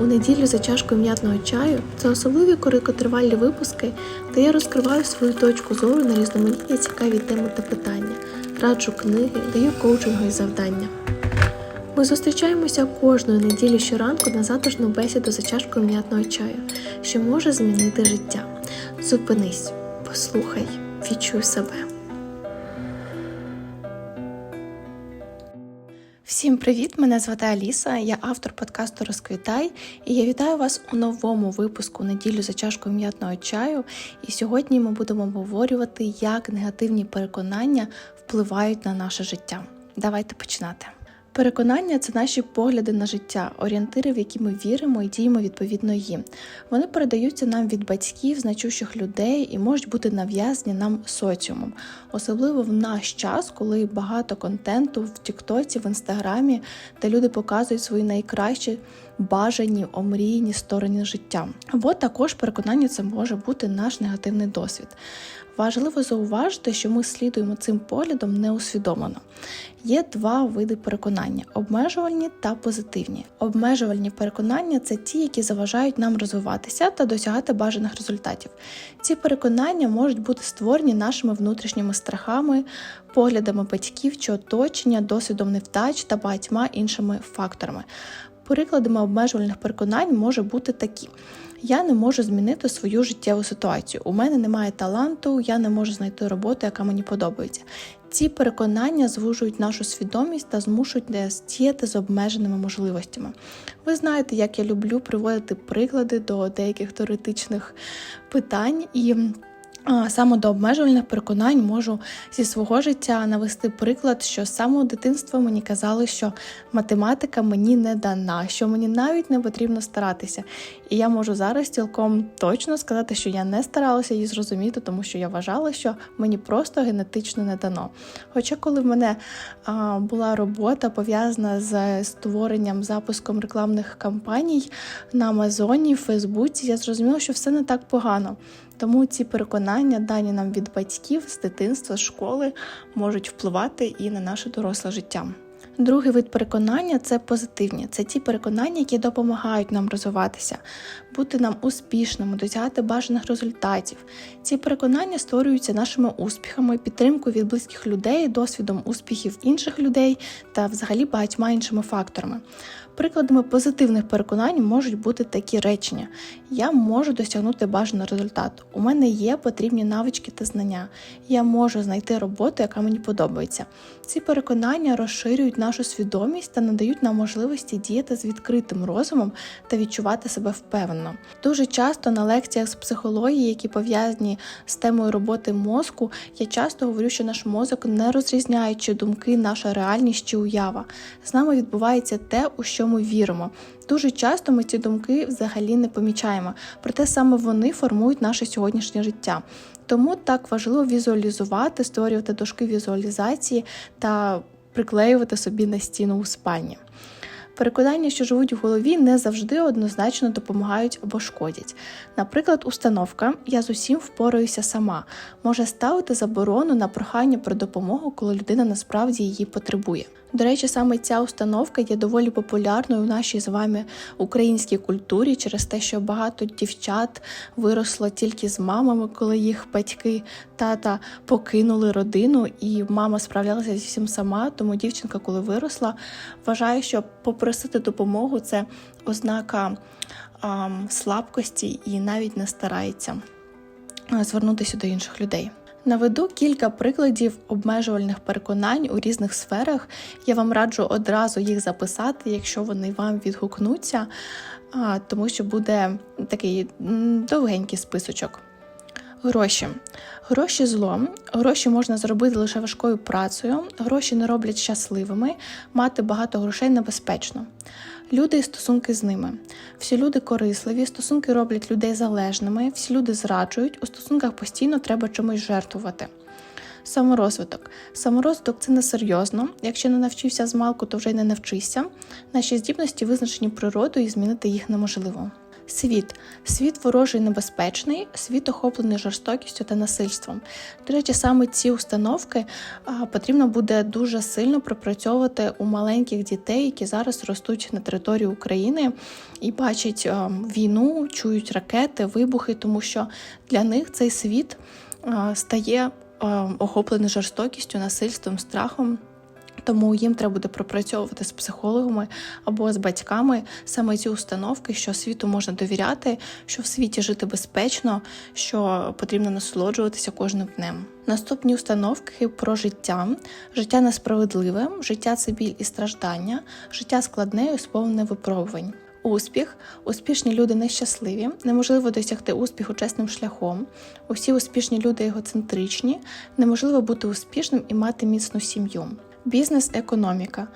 У неділю за чашкою м'ятного чаю це особливі короткотривалі випуски, де я розкриваю свою точку зору на різноманітні цікаві теми та питання, раджу книги, даю коучингові завдання. Ми зустрічаємося кожної неділі щоранку на затишну бесіду за чашкою м'ятного чаю, що може змінити життя. Зупинись, послухай, відчуй себе. Всім привіт! Мене звати Аліса, я автор подкасту Розквітай, і я вітаю вас у новому випуску неділю за чашкою м'ятного чаю. І сьогодні ми будемо обговорювати, як негативні переконання впливають на наше життя. Давайте починати. Переконання це наші погляди на життя, орієнтири, в які ми віримо і діємо відповідно їм. Вони передаються нам від батьків, значущих людей і можуть бути нав'язані нам соціумом, особливо в наш час, коли багато контенту в Тіктоці, в інстаграмі, де люди показують свої найкращі бажані, омріяні сторони життя. Або також переконання це може бути наш негативний досвід. Важливо зауважити, що ми слідуємо цим поглядом неусвідомлено. Є два види переконання: обмежувальні та позитивні. Обмежувальні переконання це ті, які заважають нам розвиватися та досягати бажаних результатів. Ці переконання можуть бути створені нашими внутрішніми страхами, поглядами батьків чи оточення, досвідом невдач та багатьма іншими факторами. Прикладами обмежувальних переконань може бути такі. Я не можу змінити свою життєву ситуацію. У мене немає таланту, я не можу знайти роботу, яка мені подобається. Ці переконання звужують нашу свідомість та змушують нас діяти з обмеженими можливостями. Ви знаєте, як я люблю приводити приклади до деяких теоретичних питань і. Саме до обмежувальних переконань можу зі свого життя навести приклад, що з самого дитинства мені казали, що математика мені не дана, що мені навіть не потрібно старатися. І я можу зараз цілком точно сказати, що я не старалася її зрозуміти, тому що я вважала, що мені просто генетично не дано. Хоча, коли в мене а, була робота пов'язана з створенням запуском рекламних кампаній на Амазоні, Фейсбуці, я зрозуміла, що все не так погано. Тому ці переконання, дані нам від батьків з дитинства, з школи, можуть впливати і на наше доросле життя. Другий вид переконання це позитивні. Це ті переконання, які допомагають нам розвиватися, бути нам успішними, досягати бажаних результатів. Ці переконання створюються нашими успіхами, підтримкою від близьких людей, досвідом успіхів інших людей та взагалі багатьма іншими факторами. Прикладами позитивних переконань можуть бути такі речення: я можу досягнути бажаний результат. У мене є потрібні навички та знання. Я можу знайти роботу, яка мені подобається. Ці переконання розширюють нашу свідомість та надають нам можливості діяти з відкритим розумом та відчувати себе впевнено. Дуже часто на лекціях з психології, які пов'язані з темою роботи мозку, я часто говорю, що наш мозок не розрізняє, чи думки, наша реальність чи уява. З нами відбувається те, у що ми віримо. Дуже часто ми ці думки взагалі не помічаємо, проте саме вони формують наше сьогоднішнє життя. Тому так важливо візуалізувати, створювати дошки візуалізації та приклеювати собі на стіну у спальні. Переконання, що живуть в голові, не завжди однозначно допомагають або шкодять. Наприклад, установка Я з усім впораюся сама може ставити заборону на прохання про допомогу, коли людина насправді її потребує. До речі, саме ця установка є доволі популярною у нашій з вами українській культурі через те, що багато дівчат виросло тільки з мамами, коли їх батьки тата покинули родину, і мама справлялася зі всім сама. Тому дівчинка, коли виросла, вважає, що попросити допомогу це ознака а, слабкості і навіть не старається звернутися до інших людей. Наведу кілька прикладів обмежувальних переконань у різних сферах. Я вам раджу одразу їх записати, якщо вони вам відгукнуться, тому що буде такий довгенький списочок. Гроші. Гроші зло. Гроші можна зробити лише важкою працею. Гроші не роблять щасливими, мати багато грошей небезпечно. Люди і стосунки з ними. Всі люди корисливі, стосунки роблять людей залежними, всі люди зраджують, у стосунках постійно треба чомусь жертвувати. Саморозвиток. Саморозвиток це несерйозно. Якщо не навчився з малку, то вже й не навчишся. Наші здібності визначені природою і змінити їх неможливо. Світ. Світ ворожий небезпечний, світ охоплений жорстокістю та насильством. До речі, саме ці установки потрібно буде дуже сильно пропрацьовувати у маленьких дітей, які зараз ростуть на території України і бачать війну, чують ракети, вибухи, тому що для них цей світ стає охоплений жорстокістю, насильством, страхом. Тому їм треба буде пропрацьовувати з психологами або з батьками саме ці установки, що світу можна довіряти, що в світі жити безпечно, що потрібно насолоджуватися кожним днем. Наступні установки про життя. Життя несправедливе, життя це біль і страждання, життя складне і сповнене випробувань. Успіх, успішні люди нещасливі, неможливо досягти успіху чесним шляхом. Усі успішні люди егоцентричні, неможливо бути успішним і мати міцну сім'ю. Бізнес-економіка.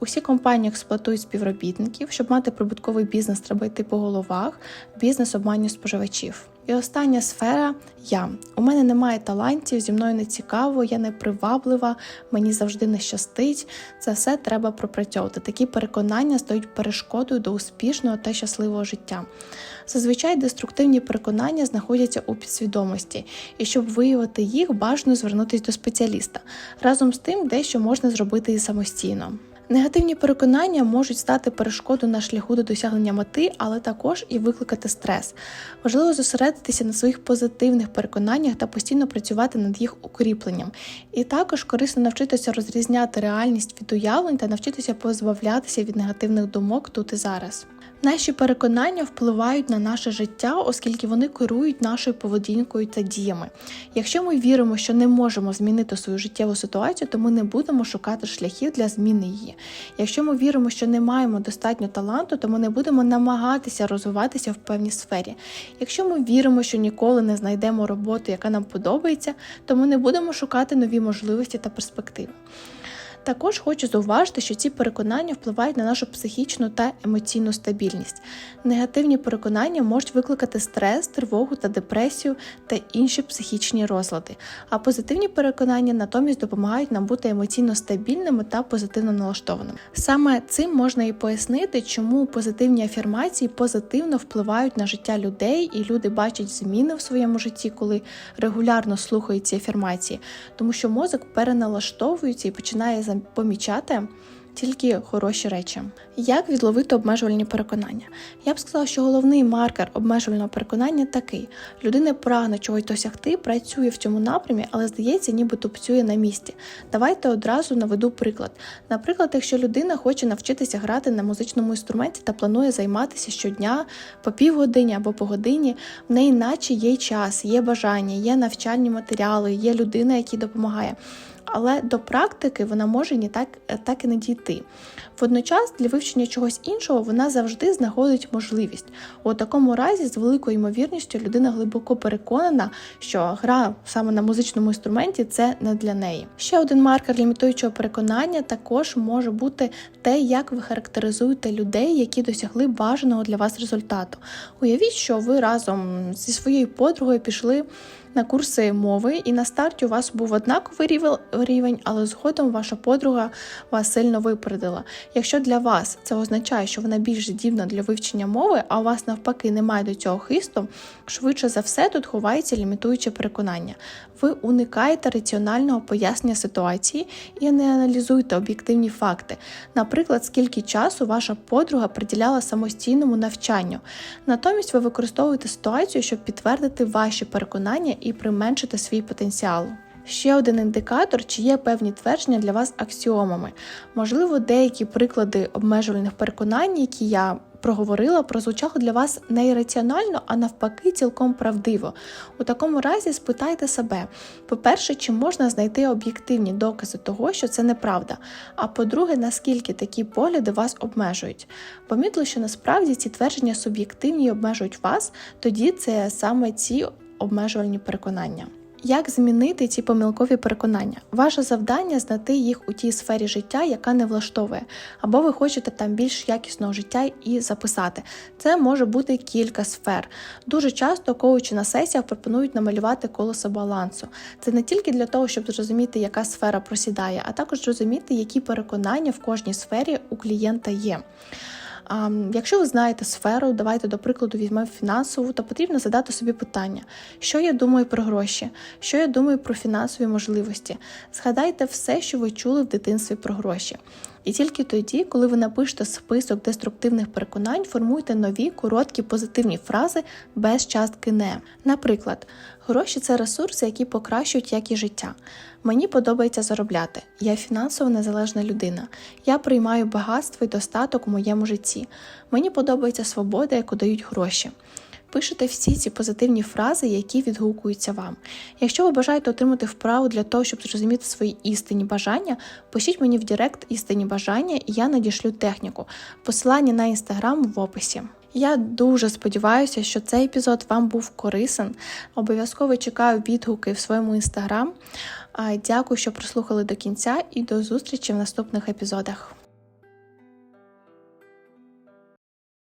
Усі компанії експлуатують співробітників. Щоб мати прибутковий бізнес, треба йти по головах. Бізнес обманює споживачів. І остання сфера я. У мене немає талантів, зі мною не цікаво, я не приваблива, мені завжди не щастить. Це все треба пропрацьовувати. Такі переконання стають перешкодою до успішного та щасливого життя. Зазвичай деструктивні переконання знаходяться у підсвідомості, і щоб виявити їх, бажано звернутися до спеціаліста. Разом з тим, дещо можна зробити і самостійно. Негативні переконання можуть стати перешкодою на шляху до досягнення мети, але також і викликати стрес. Важливо зосередитися на своїх позитивних переконаннях та постійно працювати над їх укріпленням. І також корисно навчитися розрізняти реальність від уявлень та навчитися позбавлятися від негативних думок тут і зараз. Наші переконання впливають на наше життя, оскільки вони керують нашою поведінкою та діями. Якщо ми віримо, що не можемо змінити свою життєву ситуацію, то ми не будемо шукати шляхів для зміни її. Якщо ми віримо, що не маємо достатньо таланту, то ми не будемо намагатися розвиватися в певній сфері. Якщо ми віримо, що ніколи не знайдемо роботу, яка нам подобається, то ми не будемо шукати нові можливості та перспективи. Також хочу зауважити, що ці переконання впливають на нашу психічну та емоційну стабільність. Негативні переконання можуть викликати стрес, тривогу та депресію та інші психічні розлади. А позитивні переконання натомість допомагають нам бути емоційно стабільними та позитивно налаштованими. Саме цим можна і пояснити, чому позитивні афірмації позитивно впливають на життя людей, і люди бачать зміни в своєму житті, коли регулярно слухають ці афірмації, тому що мозок переналаштовується і починає помічати тільки хороші речі. Як відловити обмежувальні переконання? Я б сказала, що головний маркер обмежувального переконання такий: людина прагне чогось досягти, працює в цьому напрямі, але здається, ніби тупцює на місці. Давайте одразу наведу приклад. Наприклад, якщо людина хоче навчитися грати на музичному інструменті та планує займатися щодня по півгодині або по годині, в неї наче є час, є бажання, є навчальні матеріали, є людина, якій допомагає але до практики вона може ні так, так і не дійти. Водночас для вивчення чогось іншого вона завжди знаходить можливість. У такому разі, з великою ймовірністю, людина глибоко переконана, що гра саме на музичному інструменті це не для неї. Ще один маркер лімітуючого переконання також може бути те, як ви характеризуєте людей, які досягли бажаного для вас результату. Уявіть, що ви разом зі своєю подругою пішли на курси мови, і на старті у вас був однаковий рівень, але згодом ваша подруга вас сильно випередила. Якщо для вас це означає, що вона більш здібна для вивчення мови, а у вас навпаки немає до цього хисту, швидше за все тут ховається лімітуюче переконання. Ви уникаєте раціонального пояснення ситуації і не аналізуєте об'єктивні факти. Наприклад, скільки часу ваша подруга приділяла самостійному навчанню. Натомість ви використовуєте ситуацію, щоб підтвердити ваші переконання і применшити свій потенціал. Ще один індикатор, чи є певні твердження для вас аксіомами. Можливо, деякі приклади обмежувальних переконань, які я проговорила, прозвучало для вас не ірраціонально, а навпаки, цілком правдиво. У такому разі спитайте себе: по-перше, чи можна знайти об'єктивні докази того, що це неправда. А по-друге, наскільки такі погляди вас обмежують. Помітили, що насправді ці твердження суб'єктивні і обмежують вас, тоді це саме ці обмежувальні переконання. Як змінити ці помилкові переконання? Ваше завдання знайти їх у тій сфері життя, яка не влаштовує, або ви хочете там більш якісного життя і записати. Це може бути кілька сфер. Дуже часто коучі на сесіях пропонують намалювати колесо балансу. Це не тільки для того, щоб зрозуміти, яка сфера просідає, а також зрозуміти, які переконання в кожній сфері у клієнта є. Якщо ви знаєте сферу, давайте до прикладу візьмемо фінансову, то потрібно задати собі питання, що я думаю про гроші, що я думаю про фінансові можливості. Згадайте все, що ви чули в дитинстві про гроші. І тільки тоді, коли ви напишете список деструктивних переконань, формуйте нові короткі позитивні фрази без частки не. Наприклад, гроші це ресурси, які покращують якість життя. Мені подобається заробляти. Я фінансово незалежна людина. Я приймаю багатство і достаток у моєму житті. Мені подобається свобода, яку дають гроші. Пишете всі ці позитивні фрази, які відгукуються вам. Якщо ви бажаєте отримати вправу для того, щоб зрозуміти свої істинні бажання, пишіть мені в Директ істинні бажання, і я надішлю техніку. Посилання на інстаграм в описі. Я дуже сподіваюся, що цей епізод вам був корисен. Обов'язково чекаю відгуки в своєму інстаграм. Дякую, що прослухали до кінця, і до зустрічі в наступних епізодах.